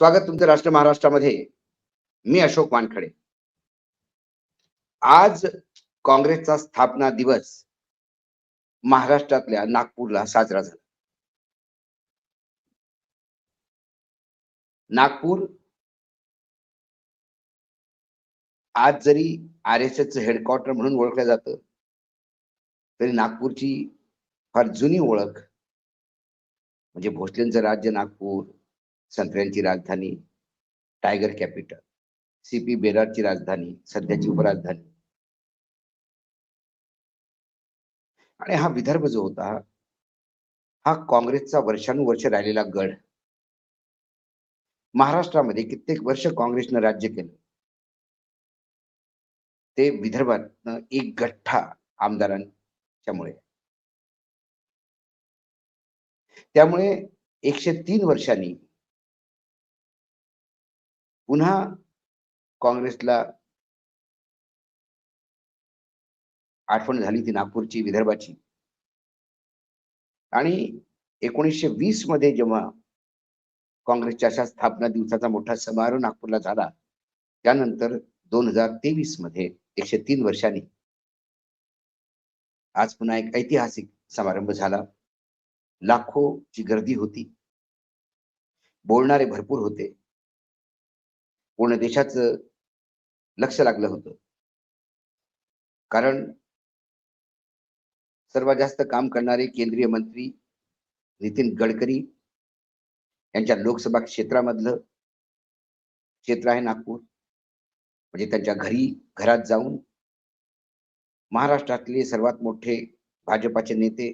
स्वागत तुमचं राष्ट्र महाराष्ट्रामध्ये. मी अशोक वानखडे. आज काँग्रेसचा स्थापना दिवस महाराष्ट्रातल्या नागपूरला साजरा झाला. नागपूर आज जरी आर एस एसचं हेडक्वार्टर म्हणून ओळखलं जातं तरी नागपूरची फार जुनी ओळख म्हणजे भोसलेंचं राज्य नागपूर संत्र्यांची राजधानी टायगर कॅपिटल सी पी बेरारची राजधानी सध्याची उपराजधानी. आणि हा विदर्भ जो होता हा काँग्रेसचा वर्षानुवर्ष राहिलेला गड महाराष्ट्रामध्ये कित्येक वर्ष काँग्रेसनं राज्य केलं. ते विदर्भात एक गठ्ठा आमदारांच्यामुळे. त्यामुळे एकशे तीन वर्षांनी पुन्हा काँग्रेसला आठवण झाली ती नागपूरची विदर्भाची. आणि एकोणीसशे वीसमध्ये जेव्हा काँग्रेसच्या अशा स्थापना दिवसाचा मोठा समारोह नागपूरला झाला त्यानंतर दोन हजार तेवीसमध्ये एकशे तीन वर्षांनी आज पुन्हा एक ऐतिहासिक समारंभ झाला. लाखोची गर्दी होती. बोलणारे भरपूर होते. पूर्ण देशाचं लक्ष लागलं होतं. कारण सर्वात जास्त काम करणारे केंद्रीय मंत्री नितीन गडकरी यांच्या लोकसभा क्षेत्रामधलं क्षेत्र आहे नागपूर. म्हणजे त्यांच्या घरी घरात जाऊन महाराष्ट्रातले सर्वात मोठे भाजपाचे नेते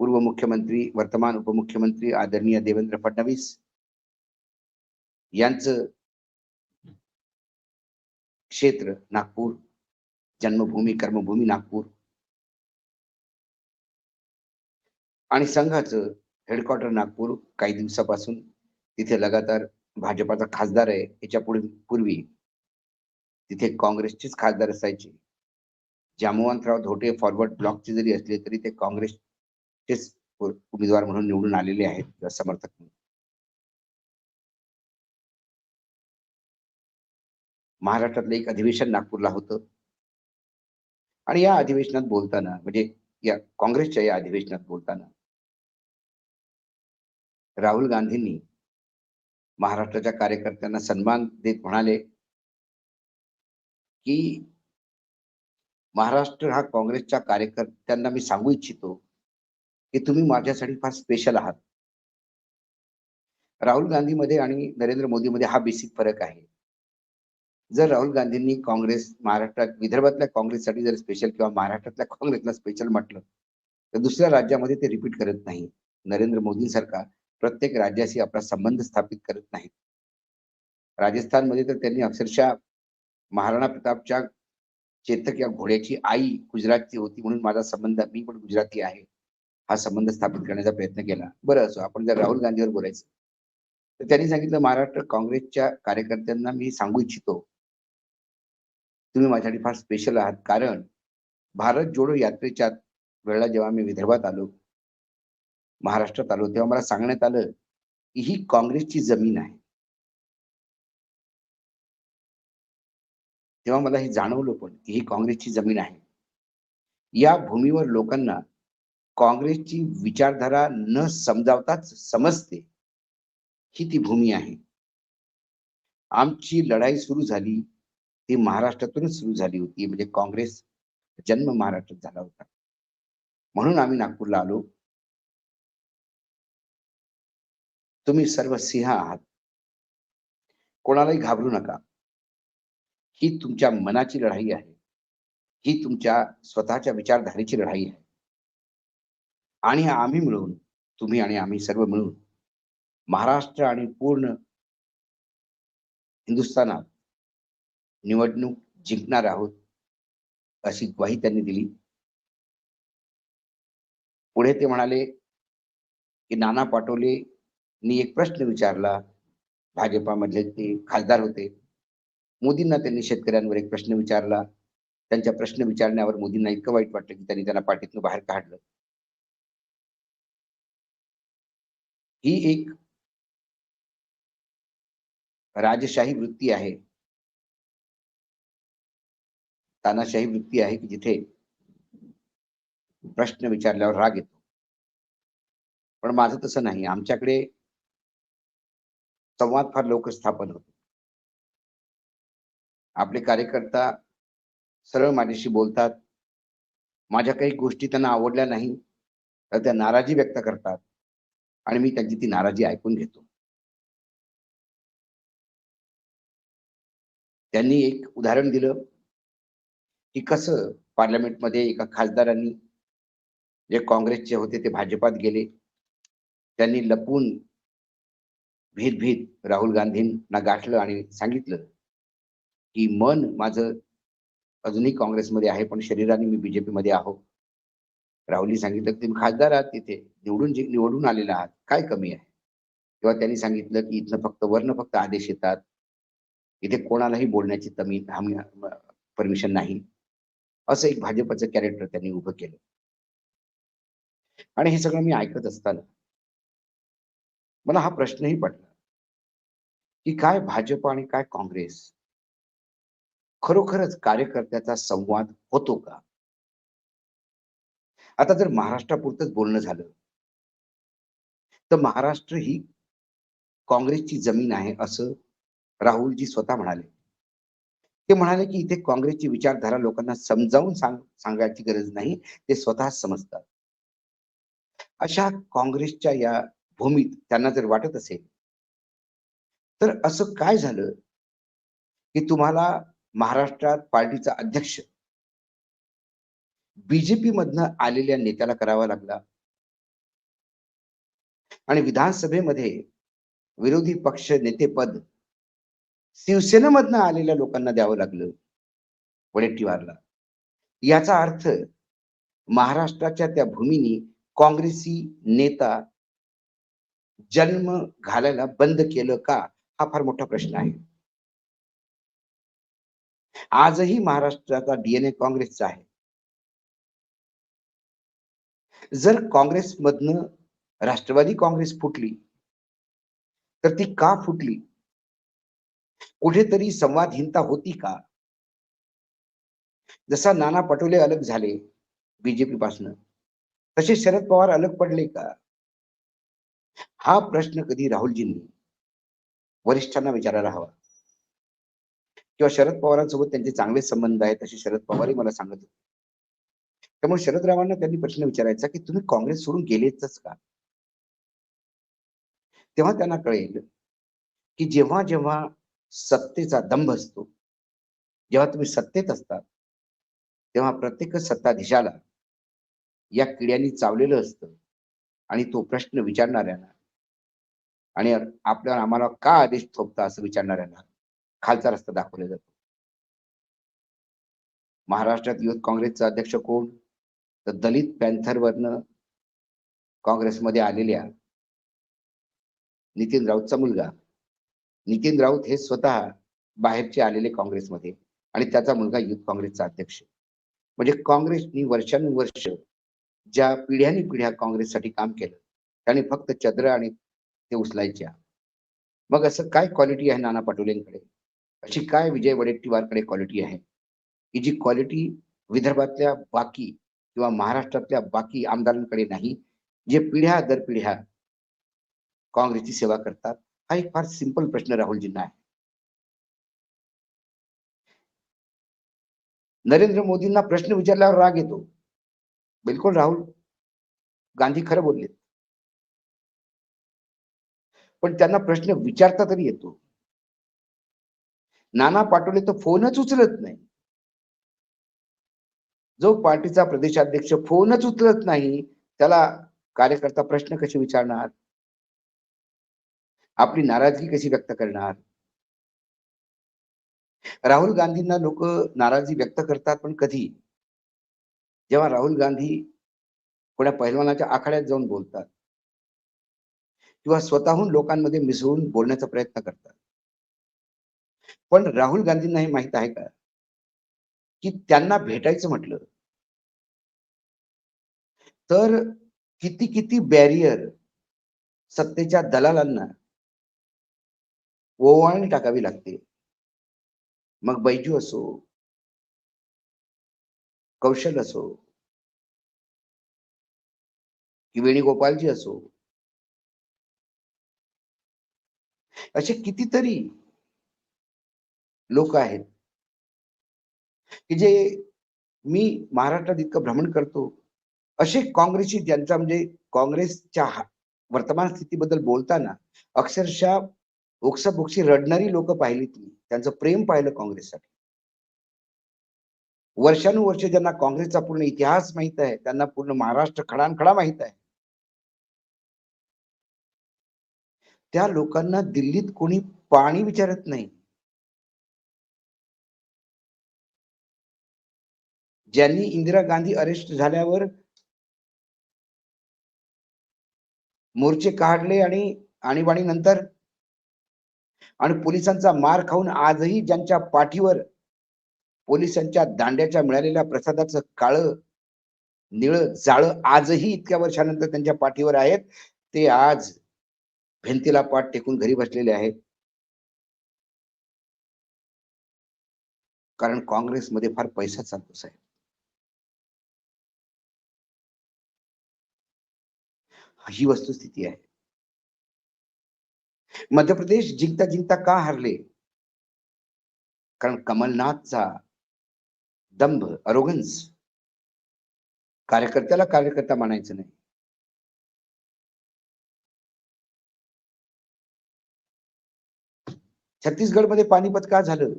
पूर्व मुख्यमंत्री वर्तमान उपमुख्यमंत्री आदरणीय देवेंद्र फडणवीस यांचं क्षेत्र नागपूर. जन्मभूमी कर्मभूमी नागपूर. आणि संघाचं हेडक्वार्टर नागपूर काही दिवसापासून. तिथे लगातार भाजपाचा खासदार आहे याच्यापुढे पूर्वी. तिथे काँग्रेसचेच खासदार असायचे. जामवंतराव धोटे फॉरवर्ड ब्लॉकचे जरी असले तरी ते काँग्रेसचेच उमेदवार म्हणून निवडून आलेले आहेत समर्थक म्हणून. महाराष्ट्रातलं एक अधिवेशन नागपूरला होतं. आणि या अधिवेशनात बोलताना म्हणजे या काँग्रेसच्या या अधिवेशनात बोलताना राहुल गांधींनी महाराष्ट्राच्या कार्यकर्त्यांना सन्मान देत म्हणाले की महाराष्ट्र हा काँग्रेसच्या कार्यकर्त्यांना मी सांगू इच्छितो की तुम्ही माझ्यासाठी फार स्पेशल आहात. राहुल गांधीमध्ये आणि नरेंद्र मोदीमध्ये हा बेसिक फरक आहे. जर राहुल गांधींनी काँग्रेस महाराष्ट्रात विदर्भातल्या काँग्रेससाठी जर स्पेशल किंवा महाराष्ट्रातल्या काँग्रेसला स्पेशल म्हटलं तर दुसऱ्या राज्यामध्ये ते रिपीट करत नाही. नरेंद्र मोदींसारखा प्रत्येक राज्याशी आपला संबंध स्थापित करत नाहीत राजस्थानमध्ये तर त्यांनी अक्षरशः महाराणा प्रतापच्या चेतक या घोड्याची आई गुजरातची होती म्हणून माझा संबंध मी पण गुजराती आहे हा संबंध स्थापित करण्याचा प्रयत्न केला. बरं असो आपण जर राहुल गांधीवर बोलायचं तर त्यांनी सांगितलं महाराष्ट्र काँग्रेसच्या कार्यकर्त्यांना मी सांगू इच्छितो तुम्ही माझ्यासाठी फार स्पेशल आहात. कारण भारत जोडो यात्रेच्या वेळेला जेव्हा मी विदर्भात आलो महाराष्ट्रात आलो तेव्हा मला सांगण्यात आलं की ही काँग्रेसची जमीन आहे. तेव्हा मला हे जाणवलं पण की ही काँग्रेसची जमीन आहे. या भूमीवर लोकांना काँग्रेसची विचारधारा न समजावताच समजते ही ती भूमी आहे. आमची लढाई सुरू झाली. ती महाराष्ट्रातूनच सुरू झाली होती. म्हणजे काँग्रेस जन्म महाराष्ट्रात झाला होता. म्हणून आम्ही नागपूरला आलो. तुम्ही सर्व सिंह आहात. कोणालाही घाबरू नका. ही तुमच्या मनाची लढाई आहे. ही तुमच्या स्वतःच्या विचारधारेची लढाई आहे. आणि आम्ही मिळून तुम्ही आणि आम्ही सर्व मिळून महाराष्ट्र आणि पूर्ण हिंदुस्थानात निवडणूक जिंकणार आहोत अशी ग्वाही त्यांनी दिली. पुढे ते म्हणाले की नाना पाटोलेंनी एक प्रश्न विचारला. भाजपामधले ते खासदार होते. मोदींना त्यांनी शेतकऱ्यांवर एक प्रश्न विचारला. त्यांच्या प्रश्न विचारण्यावर मोदींना इतकं वाईट वाटलं की त्यांनी त्यांना पाठीतून बाहेर काढलं. ही एक राजशाही वृत्ती आहे. तानाशाही वृत्ती आहे की जिथे प्रश्न विचारल्यावर राग येतो. पण माझं तसं नाही. आमच्याकडे संवाद फार लवकर स्थापन होतो. आपले कार्यकर्ता सरळ माझ्याशी बोलतात. माझ्या काही गोष्टी त्यांना आवडल्या नाही तर त्या नाराजी व्यक्त करतात आणि मी त्यांची ती नाराजी ऐकून घेतो. त्यांनी एक उदाहरण दिलं. की कसं पार्लमेंटमध्ये एका खासदारांनी जे काँग्रेसचे होते ते भाजपात गेले त्यांनी लपून भीत भीत राहुल गांधींना गाठलं आणि सांगितलं की मन माझं अजूनही काँग्रेसमध्ये आहे पण शरीराने मी बीजेपीमध्ये आहो. राहुलनी सांगितलं की तुम्ही खासदार आहात तिथे निवडून जे निवडून आलेला आहात काय कमी आहे? किंवा त्यांनी सांगितलं की इथनं फक्त वर्ण फक्त आदेश येतात. इथे कोणालाही बोलण्याची तमी हमी परमिशन नाही. असं एक भाजपचं कॅरेक्टर त्यांनी उभं केलं. आणि हे सगळं मी ऐकत असताना मला हा प्रश्नही पडला की काय भाजप आणि काय काँग्रेस खरोखरच कार्यकर्त्याचा संवाद होतो का? आता जर महाराष्ट्रापुरतच बोलणं झालं तर महाराष्ट्र ही काँग्रेसची जमीन आहे असं राहुलजी स्वतः म्हणाले. ते म्हणाले की इथे काँग्रेसची विचारधारा लोकांना समजावून सांग सांगायची गरज नाही ते स्वतः समजतात. अशा काँग्रेसच्या या भूमीत त्यांना जर वाटत असेल तर असं काय झालं की तुम्हाला महाराष्ट्रात पार्टीचा अध्यक्ष बीजेपी मधनं आलेल्या नेत्याला करावा लागला? आणि विधानसभेमध्ये विरोधी पक्ष नेतेपद शिवसेनेमधनं आलेल्या लोकांना द्यावं लागलं. वडेट्टीवारला. याचा अर्थ महाराष्ट्राच्या त्या भूमीने काँग्रेसी नेता जन्म घालायला बंद केलं का हा फार मोठा प्रश्न आहे. आजही महाराष्ट्राचा डीएनए काँग्रेसचा आहे. जर काँग्रेसमधनं राष्ट्रवादी काँग्रेस फुटली तर ती का फुटली? कुठेतरी संवादहीनता होती का? जसा नाना पटोले अलग झाले बीजेपी पासन तसे शरद पवार अलग पडले का? हा प्रश्न कधी राहुलजींनी वरिष्ठांना विचारायला हवा. किंवा शरद पवारांसोबत त्यांचे चांगले संबंध आहेत असे शरद पवारही मला सांगत होते. त्यामुळे शरदरावांना त्यांनी प्रश्न विचारायचा की तुम्ही काँग्रेस सोडून गेलेच का? तेव्हा त्यांना कळेल की जेव्हा जेव्हा सत्तेचा दंभ असतो. जेव्हा तुम्ही सत्तेत असतात तेव्हा प्रत्येक सत्ताधीशाला या किड्यांनी चावलेलं असतं आणि तो प्रश्न विचारणाऱ्यांना आणि आपल्याला आम्हाला का आदेश थोपता असं विचारणाऱ्यांना खालचा रस्ता दाखवला जातो. महाराष्ट्रात युथ काँग्रेसचा अध्यक्ष कोण? तर दलित पॅन्थरवरनं काँग्रेसमध्ये आलेल्या नितीन राऊतचा मुलगा. नितीन राऊत हे स्वतः बाहेरचे आलेले काँग्रेसमध्ये आणि त्याचा मुलगा युथ काँग्रेसचा अध्यक्ष म्हणजे काँग्रेसनी वर्षानुवर्ष ज्या पिढ्यानी पिढ्या काँग्रेससाठी काम केलं त्याने फक्त चंद्र आणि ते उचलायच्या मग असं काय क्वालिटी आहे नाना पटोलेंकडे? अशी काय विजय वडेट्टीवारकडे क्वालिटी आहे? की जी क्वालिटी विदर्भातल्या बाकी किंवा महाराष्ट्रातल्या बाकी आमदारांकडे नाही जे पिढ्या दर पिढ्या काँग्रेसची सेवा करतात हा एक फार सिंपल प्रश्न राहुलजींना आहे. नरेंद्र मोदींना प्रश्न विचारल्यावर राग येतो. बिलकुल राहुल गांधी खरं बोलले पण त्यांना प्रश्न विचारता तरी येतो. नाना पाटोले तर फोनच उचलत नाही. जो पार्टीचा प्रदेशाध्यक्ष फोनच उचलत नाही त्याला कार्यकर्ता प्रश्न कसे विचारणार? आपली नाराजगी कशी व्यक्त करणार? राहुल गांधींना लोक नाराजी व्यक्त करतात पण कधी? जेव्हा राहुल गांधी कोणा पहिलवानाच्या आखाड्यात जाऊन बोलतात किंवा स्वतःहून लोकांमध्ये मिसळून बोलण्याचा प्रयत्न करतात. पण राहुल गांधींना हे माहीत आहे का? की त्यांना भेटायचं म्हटलं तर किती किती बॅरियर सत्तेच्या दलालांना ओवाळणी टाकावी लागते. मग बैजू असो कौशल असो कि वेणीगोपालजी असो असे कितीतरी लोक आहेत की जे मी महाराष्ट्रात इतकं भ्रमण करतो असे काँग्रेसची ज्यांचा म्हणजे काँग्रेसच्या हा- वर्तमान स्थितीबद्दल बोलताना अक्षरशः ओक्साबोक्शी रडणारी लोक पाहिली तुम्ही त्यांचं प्रेम पाहिलं काँग्रेससाठी. वर्षानुवर्ष ज्यांना काँग्रेसचा पूर्ण इतिहास माहीत आहे त्यांना पूर्ण महाराष्ट्र खडानखडा माहीत आहे. त्या लोकांना दिल्लीत कोणी पाणी विचारत नाही. ज्यांनी इंदिरा गांधी अरेस्ट झाल्यावर मोर्चे काढले आणि आणीबाणी नंतर आणि पोलिसांचा मार खाऊन आजही ज्यांच्या पाठीवर पोलिसांच्या दांड्याच्या मिळालेल्या प्रसादाचं काळ निळ जाळ आजही इतक्या वर्षानंतर त्यांच्या पाठीवर आहेत ते आज भिंतीला पाठ टेकून घरी बसलेले आहेत. कारण काँग्रेसमध्ये फार पैसा चालतो साहेब. ही वस्तुस्थिती आहे. मध्य प्रदेश जिंकता जिंकता का हरले? कारण कमलनाथचा दंभ अरोगन्स कार्यकर्त्याला कार्यकर्ता मानायचं नाही. छत्तीसगडमध्ये पानिपत का झालं?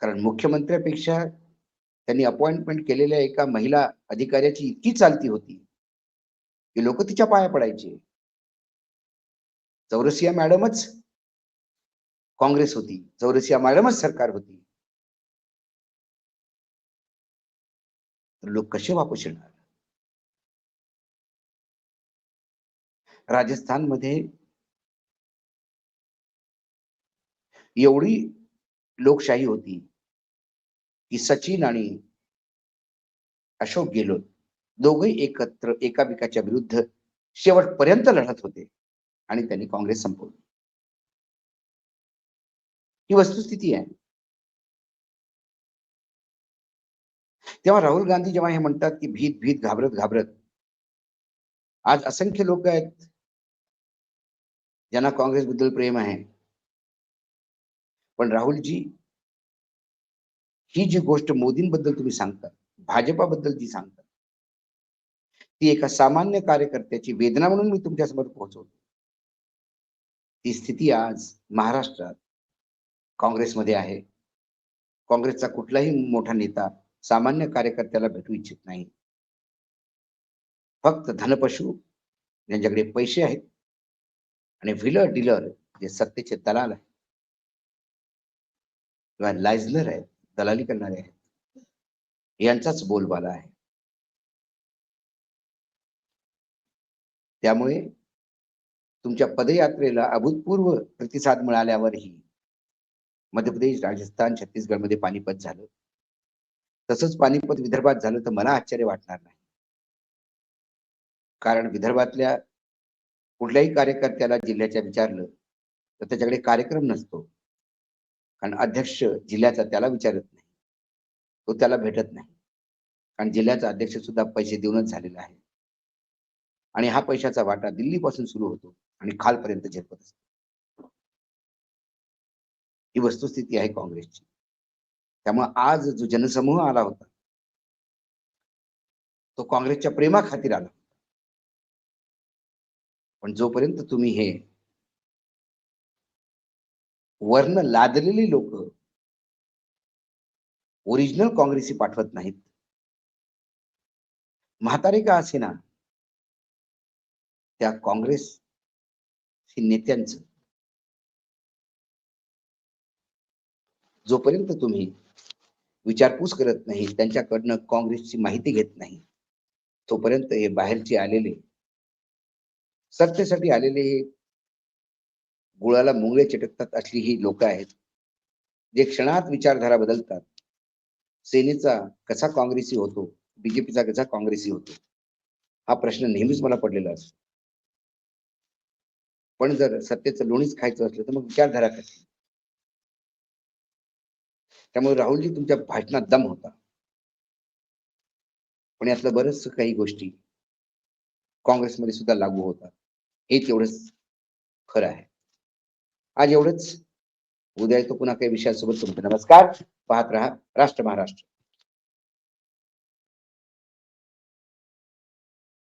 कारण मुख्यमंत्र्यापेक्षा त्यांनी अपॉइंटमेंट केलेल्या एका महिला अधिकाऱ्याची इतकी चालती होती की लोक तिच्या पाया पडायचे. चौरसिया मॅडमच काँग्रेस होती. चौरसिया मॅडमच सरकार होती. तर लोक कसे वापस येणार? राजस्थानमध्ये एवढी लोकशाही होती की सचिन आणि अशोक गेलोत दोघही एकत्र एकामेकाच्या विरुद्ध शेवटपर्यंत लढत होते. आणि त्यांनी काँग्रेस संपवली. ही वस्तुस्थिती आहे. तेव्हा राहुल गांधी जेव्हा हे म्हणतात की भीत भीत घाबरत घाबरत आज असंख्य लोक आहेत ज्यांना काँग्रेस बद्दल प्रेम आहे. पण राहुलजी ही जी गोष्ट मोदींबद्दल तुम्ही सांगता भाजपाबद्दल जी सांगता ती एका सामान्य कार्यकर्त्याची वेदना म्हणून मी तुमच्यासमोर पोहोचवतो. ती स्थिती आज महाराष्ट्रात काँग्रेसमध्ये आहे. काँग्रेसचा कुठलाही मोठा नेता सामान्य कार्यकर्त्याला भेटू इच्छित नाही. फक्त धनपशु ज्यांच्याकडे पैसे आहेत आणि व्हिलर डीलर जे सत्तेचे दलाल आहेत. किंवा लायझनर आहेत दलाली करणारे आहेत. यांचाच बोलबाला आहे. त्यामुळे तुमच्या पदयात्रेला अभूतपूर्व प्रतिसाद मिळाल्यावरही मध्य प्रदेश राजस्थान छत्तीसगडमध्ये पानिपत झालं. तसंच पानिपत विदर्भात झालं तर मला आश्चर्य वाटणार नाही. कारण विदर्भातल्या कुठल्याही कार्यकर्त्याला जिल्ह्याच्या विचारलं तर त्याच्याकडे कार्यक्रम नसतो. कारण अध्यक्ष जिल्ह्याचा त्याला विचारत नाही. तो त्याला भेटत नाही. कारण जिल्ह्याचा अध्यक्ष सुद्धा पैसे देऊनच झालेला आहे. आणि हा पैशाचा वाटा दिल्लीपासून सुरू होतो. आणि खालपर्यंत झेपत असतो. ही वस्तुस्थिती आहे काँग्रेसची. त्यामुळे आज जो जनसमूह आला होता तो काँग्रेसच्या प्रेमाखातीर आला पण जोपर्यंत तुम्ही हे वर्ण लादलेली लोक ओरिजिनल काँग्रेसी पाठवत नाहीत म्हातारे का असे ना त्या काँग्रेस की नेत्यांचं. जोपर्यंत तुम्ही विचारपूस करत नाही त्यांच्याकडनं काँग्रेसची माहिती घेत नाही तोपर्यंत हे बाहेरचे आलेले सत्तेसाठी आलेले हे गुळाला मुंगळे चटकतात असली ही लोक आहेत. जे क्षणात विचारधारा बदलतात. सेनेचा कसा काँग्रेसी होतो बीजेपीचा कसा काँग्रेसी होतो हा प्रश्न नेहमीच मला पडलेला असतो. पण जर सत्तेचं लोणीच खायचं असलं तर मग विचारधारा कशी त्यामुळे राहुलजी तुमच्या भाषणात दम होता. पण यातलं बरंच काही गोष्टी काँग्रेसमध्ये सुद्धा लागू होतात हे तेवढंच खरं आहे. आज एवढंच. उद्या येतो पुन्हा काही विषयासोबत तुमचे नमस्कार. पाहत राहा राष्ट्र महाराष्ट्र.